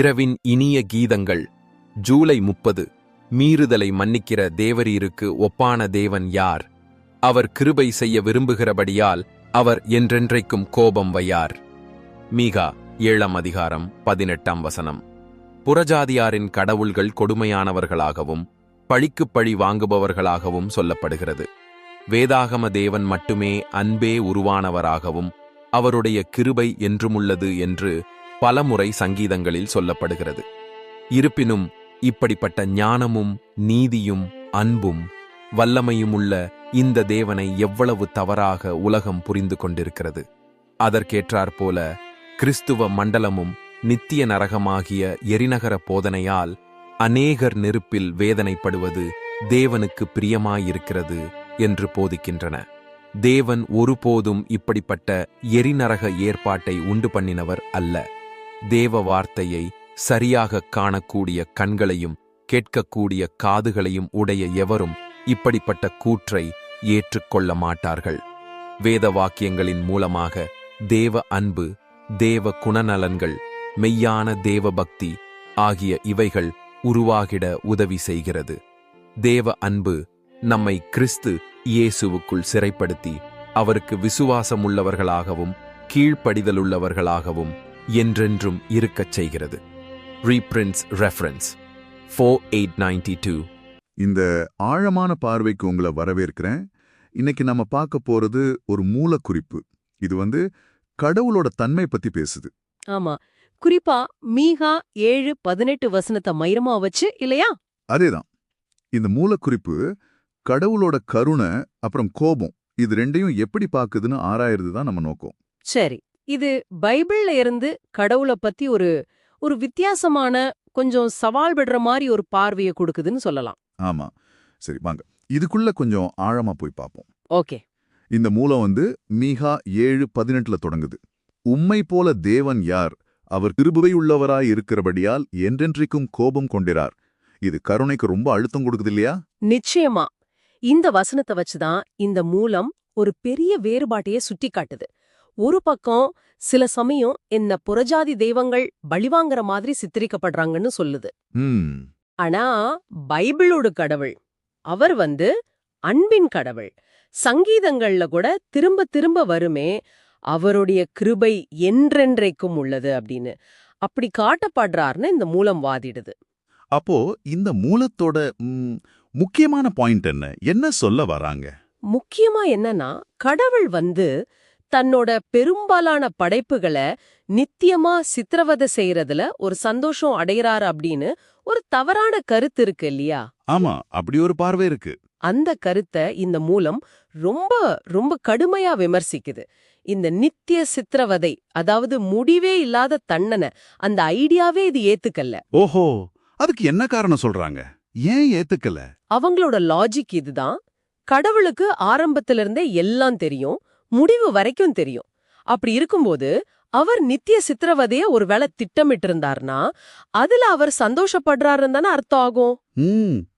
இரவின் இனிய கீதங்கள். ஜூலை முப்பது. மீறுதலை மன்னிக்கிற தேவரீருக்கு ஒப்பான தேவன் யார்? அவர் கிருபை செய்ய விரும்புகிறபடியால் அவர் என்றென்றைக்கும் கோபம் வையார். மீகா ஏழாம் அதிகாரம் பதினெட்டாம் வசனம். புறஜாதியாரின் கடவுள்கள் கொடுமையானவர்களாகவும் பழிக்கு பழி வாங்குபவர்களாகவும் சொல்லப்படுகிறது. வேதாகம தேவன் மட்டுமே அன்பே உருவானவராகவும் அவருடைய கிருபை என்றுமுள்ளது என்று பலமுறை சங்கீதங்களில் சொல்லப்படுகிறது. இருப்பினும் இப்படிப்பட்ட ஞானமும் நீதியும் அன்பும் வல்லமையுமுள்ள இந்த தேவனை எவ்வளவு தவறாக உலகம் புரிந்து கொண்டிருக்கிறது. அதற்கேற்றாற்போல கிறிஸ்துவ மண்டலமும் நித்திய நரகமாகிய எரிநகர போதனையால் அநேகர் நெருப்பில் வேதனைப்படுவது தேவனுக்கு பிரியமாயிருக்கிறது என்று போதிக்கின்றன. தேவன் ஒருபோதும் இப்படிப்பட்ட எரிநரக ஏற்பாட்டை உண்டு பண்ணினவர் அல்ல. தேவ வார்த்தையை சரியாக காணக்கூடிய கண்களையும் கேட்கக்கூடிய காதுகளையும் உடைய எவரும் இப்படிப்பட்ட கூற்றை ஏற்றுக்கொள்ள மாட்டார்கள். வேத வாக்கியங்களின் மூலமாக தேவ அன்பு தேவ குணநலன்கள் மெய்யான தேவ பக்தி ஆகிய இவைகள் உருவாகிட உதவி செய்கிறது. தேவ அன்பு நம்மை கிறிஸ்து இயேசுவுக்குள் சிறைப்படுத்தி அவருக்கு விசுவாசமுள்ளவர்களாகவும் கீழ்ப்படிதலுள்ளவர்களாகவும் என்றென்றும் இருக்கச் செய்கிறது. Reprint reference four eight ninety two இந்த ஆழமான பார்வைக்கு உங்களை வரவேற்கிறேன். இன்னைக்கு நம்ம பார்க்க போறது ஒரு மூலக்குறிப்பு. இது வந்து கடவுளோட தன்மை பத்தி பேசுது. ஆமா. குறிப்பா மீகா ஏழு பதினெட்டு வசனத்தை மைரமா வச்சு இல்லையா? அதேதான். இந்த மூலக்குறிப்பு கடவுளோட கருணை அப்புறம் கோபம் இது ரெண்டையும் எப்படி பாக்குதுன்னு ஆராயறது தான் நம்ம நோக்கம். சரி. இது பைபிள்ல இருந்து கடவுளை பத்தி ஒரு ஒரு வித்தியாசமான கொஞ்சம் சவால் விடுற மாதிரி ஒரு பார்வையை கொடுக்குதுன்னு சொல்லலாம். ஆமா. சரி வாங்க. இதுக்குள்ள கொஞ்சம் ஆழமா போய் பார்ப்போம். ஓகே. இந்த மூலம் வந்து மீகா ஏழு பதினெட்டுல தொடங்குது. உம்மை போல தேவன் யார்? அவர் கிருபுவை உள்ளவராய் இருக்கிறபடியால் என்றென்றைக்கும் கோபம் கொண்டிரார். இது கருணைக்கு ரொம்ப அழுத்தம் கொடுக்குது இல்லையா? நிச்சயமா. இந்த வசனத்தை வச்சுதான் இந்த மூலம் ஒரு பெரிய வேறுபாட்டையே சுட்டி காட்டுது ஒரு பக்கம் சில சமயம் என்ன புறஜாதி தெய்வங்கள் பழிவாங்கிற மாதிரி சித்தரிக்கப்படுறாங்கன்னு சொல்லுது. ஆனா பைபிளோட கடவுள் அவர் வந்து அன்பின் கடவுள். சங்கீதங்கள்ல கூட திரும்ப திரும்ப வருமே அவருடைய கிருபை என்றென்றைக்கும் உள்ளது அப்படின்னு. அப்படி காட்டப்படுறார்னு இந்த மூலம் வாதிடுது. அப்போ இந்த மூலத்தோட முக்கியமான பாயிண்ட் என்ன? என்ன சொல்ல வராங்க? முக்கியமா என்னன்னா கடவுள் வந்து தன்னோட பெரும்பாலான படைப்புகளை நித்தியமா சித்திரவதை செய்யறதுல ஒரு சந்தோஷம் அடையறாரு அப்படின்னு ஒரு தவறான கருத்து இருக்கு இல்லையா? ஆமா அப்படி ஒரு பார்வை இருக்கு. அந்த கருத்தை இந்த மூலம் ரொம்ப ரொம்ப கடுமையா விமர்சிக்குது. இந்த நித்திய சித்திரவதை அதாவது முடிவே இல்லாத தண்டனை அந்த ஐடியாவே இது ஏத்துக்கல்ல ஓஹோ அதுக்கு என்ன காரணம் சொல்றாங்க? ஏன் ஏத்துக்கல? அவங்களோட லாஜிக் இதுதான். கடவுளுக்கு ஆரம்பத்துல இருந்தே எல்லாம் தெரியும். முடிவு வரைக்கும் தெரியும். அப்படி இருக்கும்போது அவர் நித்திய சித்திரவதைய ஒருவேளை திட்டமிட்டு இருந்தார்னா அதுல அவர் சந்தோஷப்படுறாருன்னு தானே அர்த்தம் ஆகும்?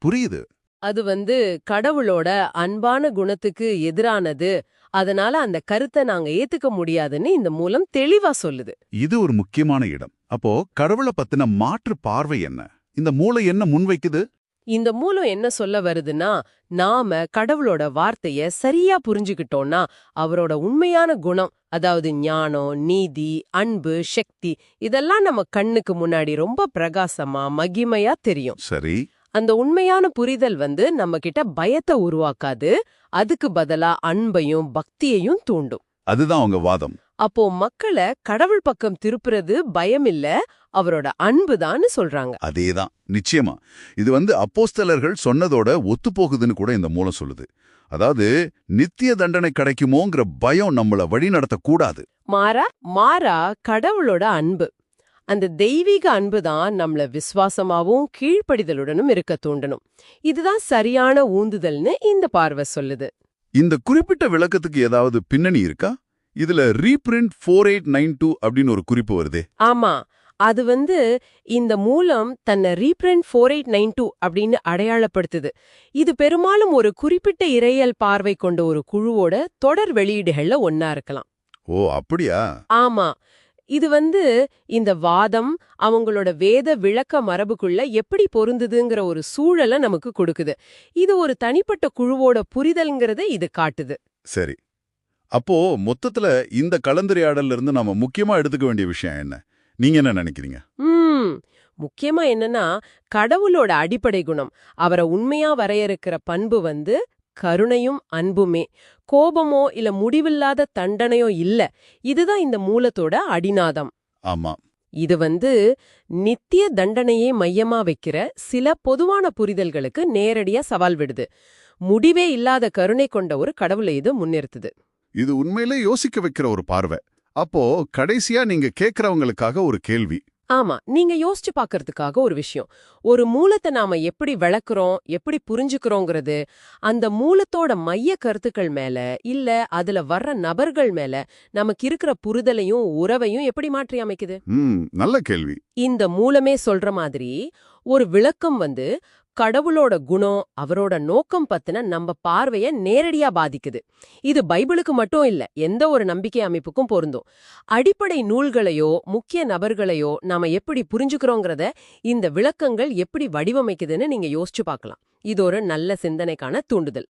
புரியுது. அது வந்து கடவுளோட அன்பான குணத்துக்கு எதிரானது. அதனால அந்த கருத்தை நாங்க ஏத்துக்க முடியாதுன்னு இந்த மூலம் தெளிவா சொல்லுது. இது ஒரு முக்கியமான இடம். அப்போ கடவுளை பத்தின மாற்று பார்வை என்ன? இந்த மூளை என்ன முன்வைக்குது? இந்த மூலம் என்ன சொல்ல வருதுன்னா நாம கடவுளோட வார்த்தைய சரியா புரிஞ்சுக்கிட்டோம்னா அவரோட உண்மையான குணம் அதாவது ஞானம் நீதி அன்பு சக்தி இதெல்லாம் நம்ம கண்ணுக்கு முன்னாடி ரொம்ப பிரகாசமா மகிமையா தெரியும். சரி. அந்த உண்மையான புரிதல் வந்து நம்ம கிட்ட பயத்தை உருவாக்காது. அதுக்கு பதிலா அன்பையும் பக்தியையும் தூண்டும். அதுதான் அவங்க வாதம். அப்போ மக்களை கடவுள் பக்கம் திருப்புறது பயம் இல்ல அவரோட அன்புதான்னு சொல்றாங்க. அதேதான். நிச்சயமா. இது வந்து அப்போஸ்தலர்கள் சொன்னதோட ஒத்துப்போகுதுன்னு கூட இந்த மூலம் சொல்லுது. அதாவது நித்திய தண்டனை கிடைக்குமோங்கிற பயம் நம்மள வழி கூடாது மாறா மாறா கடவுளோட அன்பு. அந்த தெய்வீக அன்பு தான் நம்மள விசுவாசமாவும் கீழ்ப்படிதலுடனும் இருக்க தூண்டணும். இதுதான் சரியான ஊந்துதல்னு இந்த பார்வை சொல்லுது. இந்த குறிப்பிட்ட விளக்கத்துக்கு ஏதாவது பின்னணி இருக்கா? இதுல reprint four eight nine two அப்படின்னு ஒரு குறிப்பு வருதே. ஆமா. அது வந்து இந்த மூலம் தன்னை reprint four eight nine two அப்படின்னு அடையாளப்படுத்துது. இது பெரும்பாலும் ஒரு குறிப்பிட்ட இறையல் பார்வை கொண்ட ஒரு குழுவோட தொடர் வெளியீடுகள்ல ஒன்னா இருக்கலாம். ஓ அப்படியா? ஆமா. இது வந்து இந்த வாதம் அவங்களோட வேத விளக்க மரபுக்குள்ள எப்படி பொருந்துதுங்கிற ஒரு சூழலை நமக்கு கொடுக்குது. இது ஒரு தனிப்பட்ட குழுவோட புரிதல்ங்கிறத இது காட்டுது. சரி. அப்போ மொத்தத்துல இந்த கலந்துரையாடல்ல இருந்து நாம முக்கியமா எடுத்துக்க வேண்டிய விஷயம் என்ன? நீங்க என்ன நினைக்கிறீங்க? முக்கியமா என்னன்னா கடவுளோட அடிப்படை குணம். அவரை உண்மையா வரையறுக்கிற பண்பு வந்து கருணையும் அன்புமே. கோபமோ இல்ல முடிவில்லாத தண்டனையோ இல்ல. இதுதான் இந்த மூலத்தோட அடிநாதம். ஆமா. இது வந்து நித்திய தண்டனையே மையமா வைக்கிற சில பொதுவான புரிதல்களுக்கு நேரடியா சவால் விடுது. முடிவே இல்லாத கருணை கொண்ட ஒரு கடவுளை இது முன்னிறுத்துது. இது உண்மையிலே யோசிக்க வைக்கிற ஒரு பார்வை. அப்போ கடைசியா நீங்க கேக்குறவங்களுக்காக ஒரு கேள்வி. ஆமா நீங்க யோசிச்சு பார்க்கறதுக்காக ஒரு விஷயம். ஒரு மூலத்தை நாம எப்படி விளக்குறோம் எப்படி புரிஞ்சுக்கிறோங்கிறது அந்த மூலத்தோட மைய கருத்துக்கள் மேல இல்ல அதுல வர்ற நபர்கள் மேல நமக்கு இருக்கிற புரிதலையும் உறவையும் எப்படி மாற்றி அமைக்குது? நல்ல கேள்வி. இந்த மூலமே சொல்ற மாதிரி ஒரு விளக்கம் வந்து கடவுளோட குணம் அவரோட நோக்கம் பத்தின நம்ம பார்வைய நேரடியா பாதிக்குது. இது பைபிளுக்கு மட்டும் இல்ல எந்த ஒரு நம்பிக்கை அமைப்புக்கும் பொருந்தும். அடிப்படை நூல்களையோ முக்கிய நபர்களையோ நாம எப்படி புரிஞ்சுக்கிறோங்கிறத இந்த விளக்கங்கள் எப்படி வடிவமைக்குதுன்னு நீங்க யோசிச்சு பார்க்கலாம். இது ஒரு நல்ல சிந்தனைக்கான தூண்டுதல்.